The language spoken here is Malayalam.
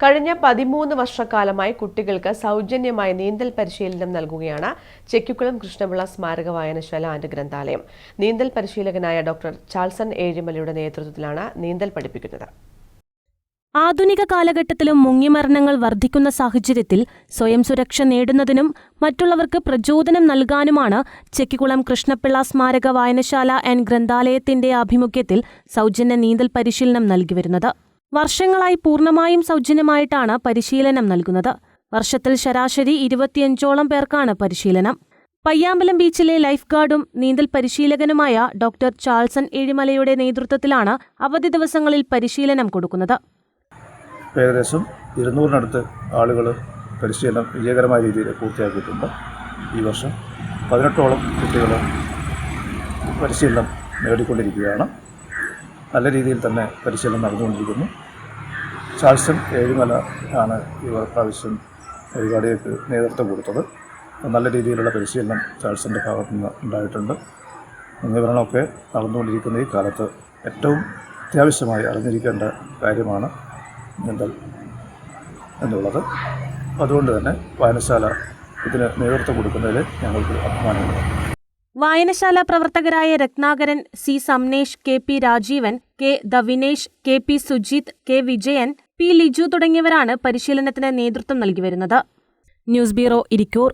കഴിഞ്ഞ പതിമൂന്ന് വർഷക്കാലമായി കുട്ടികൾക്ക് സൗജന്യമായി നീന്തൽ പരിശീലനം നൽകുകയാണ് ചെക്കിക്കുളം കൃഷ്ണപിള്ള സ്മാരക വായനശാല ആൻഡ് ഗ്രന്ഥാലയം. നീന്തൽ പരിശീലകനായ ഡോക്ടർ ചാൾസൺ ഏഴിമലയുടെ നേതൃത്വത്തിലാണ് നീന്തൽ പഠിപ്പിക്കുന്നത്. ആധുനിക കാലഘട്ടത്തിലും മുങ്ങിമരണങ്ങൾ വർദ്ധിക്കുന്ന സാഹചര്യത്തിൽ സ്വയം സുരക്ഷ നേടുന്നതിനും മറ്റുള്ളവർക്ക് പ്രചോദനം നൽകാനുമാണ് ചെക്കിക്കുളം കൃഷ്ണപിള്ള സ്മാരക വായനശാല ആൻഡ് ഗ്രന്ഥാലയത്തിന്റെ ആഭിമുഖ്യത്തിൽ സൗജന്യ നീന്തൽ പരിശീലനം നൽകിവരുന്നത് വർഷങ്ങളായി പൂർണമായും സൗജന്യമായിട്ടാണ് പരിശീലനം നൽകുന്നത്. വർഷത്തിൽ ശരാശരി ഇരുപത്തിയഞ്ചോളം പേർക്കാണ് പരിശീലനം. പയ്യാമ്പലം ബീച്ചിലെ ലൈഫ് ഗാർഡും നീന്തൽ പരിശീലകനുമായ ഡോക്ടർ ചാൾസൺ ഏഴിമലയുടെ നേതൃത്വത്തിലാണ് അവധി ദിവസങ്ങളിൽ പരിശീലനം കൊടുക്കുന്നത്. ഏകദേശം ഇരുന്നൂറിനടുത്ത് ആളുകൾ പരിശീലനം വിജയകരമായ രീതിയിൽ പൂർത്തിയാക്കിയിട്ടുണ്ട്. ഈ വർഷം പതിനെട്ടോളം കുട്ടികൾ പരിശീലനം നേടിക്കൊണ്ടിരിക്കുകയാണ്. നല്ല രീതിയിൽ തന്നെ പരിശീലനം നടന്നുകൊണ്ടിരിക്കുന്നു. ചാൾസൺ ഏഴുമല ആണ് ഇവർ പ്രാവശ്യം പരിപാടിക്ക് നേതൃത്വം കൊടുത്തത്. നല്ല രീതിയിലുള്ള പരിശീലനം ചാൾസന്റെ ഭാഗത്തു നിന്ന് ഉണ്ടായിട്ടുണ്ട്. മുങ്ങിവരണമൊക്കെ നടന്നുകൊണ്ടിരിക്കുന്ന ഈ കാലത്ത് ഏറ്റവും അത്യാവശ്യമായി അറിഞ്ഞിരിക്കേണ്ട കാര്യമാണ് നീന്തൽ എന്നുള്ളത്. അതുകൊണ്ട് തന്നെ വായനശാല ഇതിന് നേതൃത്വം കൊടുക്കുന്നതിൽ ഞങ്ങൾക്ക് അഭിമാനമുണ്ട്. വായനശാല പ്രവർത്തകരായ Ratnakaran C Samnesh K P Rajeevan K Davinesh K P Sujith K Vijayan P Liju തുടങ്ങിയവരാണ് പരിശീലനത്തിന് നേതൃത്വം നൽകി വരുന്നത്. News bureau Irikkur.